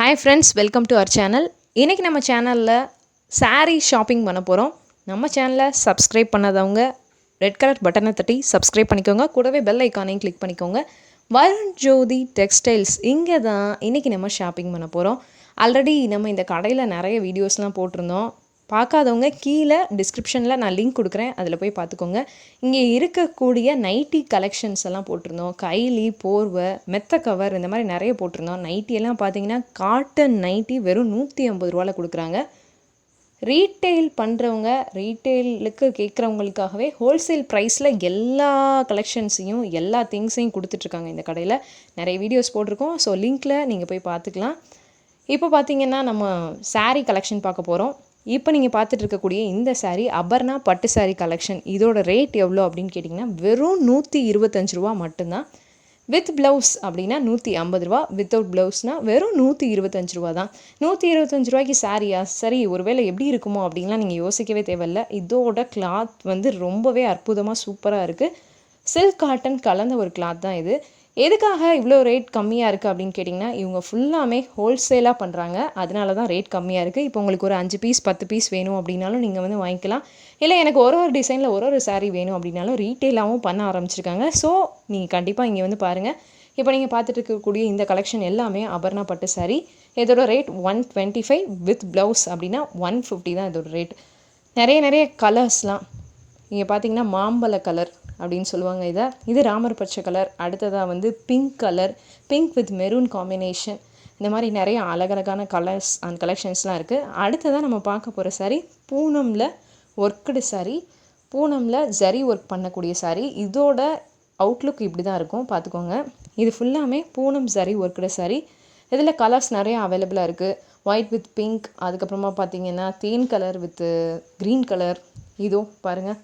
Hi friends welcome to our channel இன்றைக்கி நம்ம சேனலில் சாரீ ஷாப்பிங் பண்ண போகிறோம் நம்ம சேனலை சப்ஸ்கிரைப் பண்ணாதவங்க ரெட் கலர் பட்டனை தட்டி சப்ஸ்கிரைப் பண்ணிக்கோங்க. கூடவே பெல் ஐக்கானையும் கிளிக் பண்ணிக்கோங்க. வருண் ஜோதி டெக்ஸ்டைல்ஸ் இங்கே தான் இன்றைக்கி நம்ம ஷாப்பிங் பண்ண போகிறோம் ஆல்ரெடி நம்ம இந்த கடையில் நிறைய வீடியோஸ்லாம் போட்டிருந்தோம். பார்க்காதவங்க கீழே டிஸ்கிரிப்ஷனில் நான் லிங்க் கொடுக்குறேன். அதில் போய் பார்த்துக்கோங்க. இங்கே இருக்கக்கூடிய நைட்டி கலெக்ஷன்ஸ் எல்லாம் போட்டிருந்தோம். கைலி போர்வை மெத்த கவர் இந்த மாதிரி நிறைய போட்டிருந்தோம். நைட்டி எல்லாம் பார்த்தீங்கன்னா காட்டன் நைட்டி வெறும் நூற்றி ஐம்பது ரூபாவில் கொடுக்குறாங்க. ரீட்டெயில் பண்ணுறவங்க ரீட்டெயிலுக்கு கேட்குறவங்களுக்காகவே ஹோல்சேல் ப்ரைஸில் எல்லா கலெக்ஷன்ஸையும் எல்லா திங்ஸையும் கொடுத்துட்ருக்காங்க இந்த கடையில். நிறைய வீடியோஸ் போட்டிருக்கோம். ஸோ லிங்க்கில் நீங்கள் போய் பார்த்துக்கலாம். இப்போ பார்த்தீங்கன்னா நம்ம சாரீ கலெக்ஷன் பார்க்க போகிறோம் இப்போ நீங்கள் பார்த்துட்டு இருக்கக்கூடிய இந்த சாரீ அபர்ணா பட்டு சாரீ கலெக்ஷன் இதோட ரேட் எவ்வளோ அப்படின்னு கேட்டிங்கன்னா வெறும் நூற்றி இருபத்தஞ்சு ரூபா மட்டும்தான். வித் ப்ளவுஸ் அப்படின்னா நூற்றி ஐம்பது ரூபா வித்தவுட் ப்ளவுஸ்னால் வெறும் நூற்றி இருபத்தஞ்சு ரூபா தான். நூற்றி இருபத்தஞ்சு ரூபாய்க்கு சாரியா சரி ஒருவேளை எப்படி இருக்குமோ அப்படின்லாம் நீங்கள் யோசிக்கவே தேவையில்ல. இதோட கிளாத் வந்து ரொம்பவே அற்புதமாக சூப்பராக இருக்குது சில்க் காட்டன் கலந்த ஒரு கிளாத் தான் இது. எதுக்காக இவ்வளோ ரேட் கம்மியாக இருக்குது அப்படின்னு கேட்டிங்கன்னா இவங்க ஃபுல்லாமே ஹோல்சேலாக பண்ணுறாங்க அதனால தான் ரேட் கம்மியாக இருக்குது இப்போ உங்களுக்கு ஒரு அஞ்சு பீஸ் பத்து பீஸ் வேணும் அப்படின்னாலும் நீங்கள் வந்து வாங்கிக்கலாம். இல்லை எனக்கு ஒரு ஒரு டிசைனில் ஒரு ஒரு சாரீ வேணும் அப்படின்னாலும் ரீட்டெயிலாகவும் பண்ண ஆரம்பிச்சிருக்காங்க. ஸோ நீங்கள் கண்டிப்பாக இங்கே வந்து பாருங்கள் இப்போ நீங்கள் பார்த்துட்டு இருக்கக்கூடிய இந்த கலெக்ஷன் எல்லாமே அபர்ணா பட்டு saree. இதோட rate one twenty five with blouse அப்படின்னா ஒன் ஃபிஃப்டி தான் இதோட ரேட் நிறைய நிறைய கலர்ஸ்லாம் இங்கே பார்த்தீங்கன்னா மாம்பழ கலர் அப்படின்னு சொல்லுவாங்க இதை. இது ராமர் பச்சை கலர். அடுத்ததாக வந்து pink colour pink with maroon combination இந்த மாதிரி நிறைய அழகழகான கலர்ஸ் அண்ட் கலெக்ஷன்ஸ்லாம் இருக்குது அடுத்ததாக நம்ம பார்க்க போகிற சாரீ பூனமில் ஒர்க்குடு சாரீ பூனமில் ஜரி ஒர்க் பண்ணக்கூடிய சாரீ இதோட அவுட்லுக் இப்படி தான் இருக்கும். பார்த்துக்கோங்க. இது ஃபுல்லாமே பூனம் ஜரி ஒர்க்குடு சாரீ இதில் கலர்ஸ் நிறையா அவைலபிளாக இருக்குது ஒயிட் வித் பிங்க் அதுக்கப்புறமா பார்த்தீங்கன்னா தேன் கலர் வித் க்ரீன் கலர் இதோ பாருங்கள்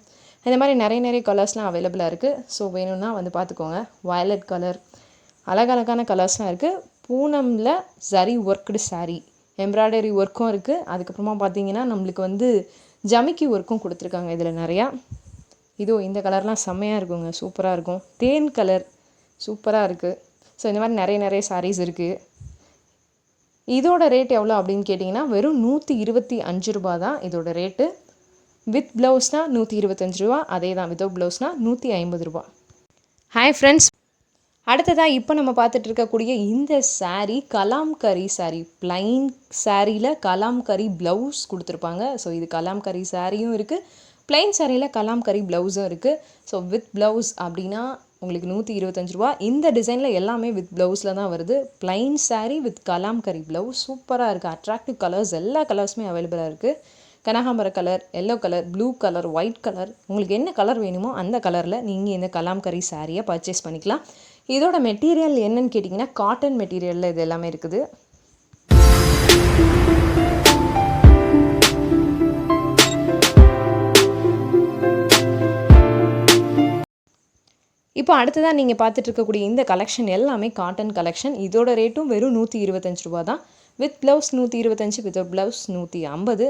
இந்த மாதிரி நிறைய நிறைய கலர்ஸ்லாம் அவைலபிளாக இருக்குது ஸோ வேணும்னா வந்து பார்த்துக்கோங்க. வயலட் கலர் அழகழகான கலர்ஸ்லாம் இருக்குது பூனமில் சரி ஒர்க்குடு saree எம்ப்ராய்டரி ஒர்க்கும் இருக்குது அதுக்கப்புறமா பார்த்தீங்கன்னா நம்மளுக்கு வந்து ஜமிக்கி ஒர்க்கும் கொடுத்துருக்காங்க இதில் நிறையா. இதோ இந்த கலர்லாம் செம்மையாக இருக்குங்க. சூப்பராக இருக்கும். தேன் கலர் சூப்பராக இருக்குது ஸோ இந்த மாதிரி நிறைய நிறைய சாரீஸ் இருக்குது இதோட ரேட் எவ்வளோ அப்படின்னு கேட்டிங்கன்னா வெறும் நூற்றி இருபத்தி அஞ்சு ரூபா தான் இதோட ரேட்டு வித் ப்ளவுஸ்னால் நூற்றி இருபத்தஞ்சு ரூபா அதே தான் வித்தவுட் ப்ளவுஸ்னால் நூற்றி ஐம்பது ரூபா. ஹாய் ஃப்ரெண்ட்ஸ் அடுத்ததாக இப்போ நம்ம பார்த்துட்டு இருக்கக்கூடிய இந்த சாரீ கலாம்கரி சாரீ பிளைன் சாரியில் கலாம்கரி ப்ளவுஸ் கொடுத்துருப்பாங்க. ஸோ இது கலாம்கரி சாரியும் இருக்குது பிளைன் சாரியில் கலாம்கரி ப்ளவுஸும் இருக்குது ஸோ வித் ப்ளவுஸ் அப்படின்னா உங்களுக்கு நூற்றி இருபத்தஞ்சு ரூபா. இந்த டிசைனில் எல்லாமே வித் ப்ளவுஸில் தான் வருது. Plain sari with Kalamkari blouse சூப்பராக இருக்குது அட்ராக்டிவ் கலர்ஸ் எல்லா கலர்ஸுமே அவைலபிளாக இருக்குது கனகாம்பர colour yellow colour blue colour white colour உங்களுக்கு என்ன கலர் வேணுமோ அந்த கலரில் நீங்கள் இந்த கலாம்கரி சாரியை பர்ச்சேஸ் பண்ணிக்கலாம். இதோட மெட்டீரியல் என்னன்னு கேட்டிங்கன்னா காட்டன் மெட்டீரியலில் இது எல்லாமே இருக்குது. இப்போ அடுத்ததாக நீங்கள் பார்த்துட்டு இருக்கக்கூடிய இந்த கலெக்ஷன் எல்லாமே காட்டன் கலெக்ஷன் இதோட ரேட்டும் வெறும் நூற்றி இருபத்தஞ்சு ரூபா தான். வித் ப்ளவுஸ் நூற்றி இருபத்தஞ்சு வித்தவுட் ப்ளவுஸ் நூற்றி ஐம்பது.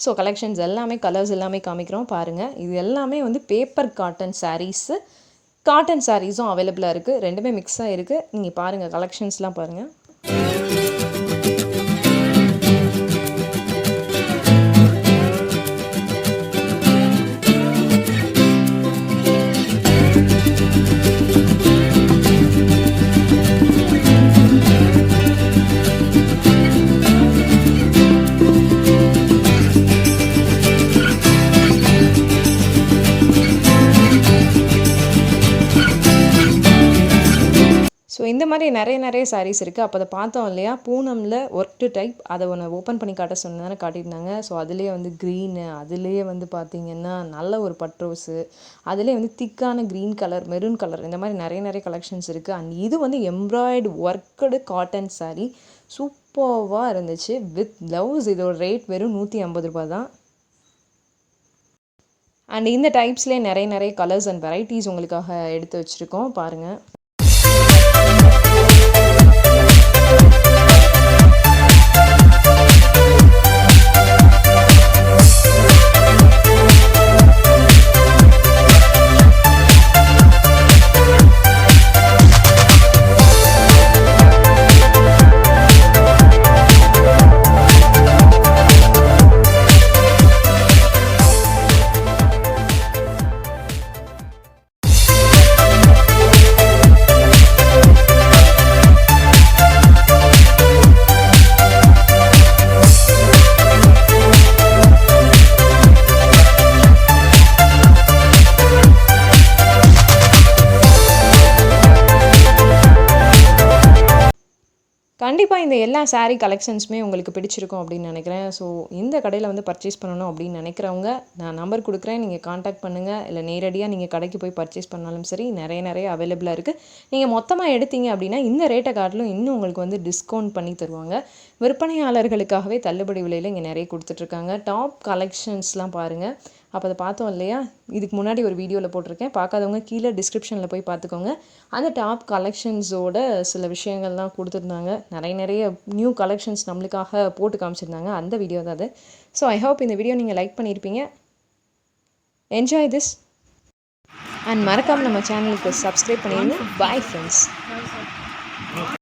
ஸோ கலெக்ஷன்ஸ் எல்லாமே கலர்ஸ் எல்லாமே காமிக்கிறோம். பாருங்கள் இது எல்லாமே வந்து பேப்பர் காட்டன் சாரீஸு காட்டன் சாரீஸும் அவைலபிளாக இருக்குது ரெண்டுமே மிக்ஸாக இருக்குது நீங்கள் பாருங்கள் கலெக்ஷன்ஸ்லாம் பாருங்கள் இந்த மாதிரி நிறைய நிறைய சாரீஸ் இருக்குது அப்போ அதை பார்த்தோம் இல்லையா? பூனமில் ஒர்க் டு டைப் அதை ஒன்று ஓப்பன் பண்ணி காட்ட சொன்னதானே காட்டியிருந்தாங்க. ஸோ அதுலேயே வந்து க்ரீனு அதுலேயே வந்து பார்த்திங்கன்னா நல்ல ஒரு பட்ரோஸு அதுலேயே வந்து திக்கான க்ரீன் கலர் மெரூன் கலர் இந்த மாதிரி நிறைய நிறைய கலெக்ஷன்ஸ் இருக்குது அண்ட் இது வந்து எம்ப்ராய்டு ஒர்க்கடு காட்டன் சாரீ சூப்பர்வாக இருந்துச்சு. வித் ப்ளவுஸ் இதோட ரேட் வெறும் நூற்றி ஐம்பது ரூபா தான். அண்ட் இந்த டைப்ஸ்லேயே நிறைய நிறைய கலர்ஸ் அண்ட் வெரைட்டிஸ் உங்களுக்காக எடுத்து வச்சுருக்கோம். பாருங்கள் கண்டிப்பாக இந்த எல்லா சாரீ கலெக்ஷன்ஸுமே உங்களுக்கு பிடிச்சிருக்கும் அப்படின்னு நினைக்கிறேன். ஸோ இந்த கடையில் வந்து பர்ச்சேஸ் பண்ணணும் அப்படின்னு நினைக்கிறவங்க நான் நம்பர் கொடுக்குறேன். நீங்கள் காண்டாக்ட் பண்ணுங்கள் இல்லை நேரடியாக நீங்கள் கடைக்கு போய் பர்ச்சேஸ் பண்ணாலும் சரி நிறைய நிறைய அவைலபிளாக இருக்குது நீங்கள் மொத்தமாக எடுத்தீங்க அப்படின்னா இந்த ரேட்டை காட்டிலும் இன்னும் உங்களுக்கு வந்து டிஸ்கவுண்ட் பண்ணி தருவாங்க. விற்பனையாளர்களுக்காகவே தள்ளுபடி விலையில் இங்கே நிறைய கொடுத்துட்ருக்காங்க டாப் கலெக்ஷன்ஸ்லாம் பாருங்கள் அப்போ அதை பார்த்தோம் இல்லையா? இதுக்கு முன்னாடி ஒரு வீடியோவில் போட்டிருக்கேன். பார்க்காதவங்க கீழே டிஸ்கிரிப்ஷனில் போய் பார்த்துக்கோங்க. அந்த டாப் கலெக்ஷன்ஸோட சில விஷயங்கள்லாம் கொடுத்துருந்தாங்க. நிறைய நிறைய நியூ கலெக்ஷன்ஸ் நம்மளுக்காக போட்டு காமிச்சிருந்தாங்க. அந்த வீடியோ தான் அது. ஸோ ஐ ஹோப் இந்த வீடியோ நீங்கள் லைக் பண்ணியிருப்பீங்க. என்ஜாய் திஸ் அண்ட் மறக்காமல் நம்ம சேனலுக்கு சப்ஸ்கிரைப் பண்ணிடுங்க. Bye friends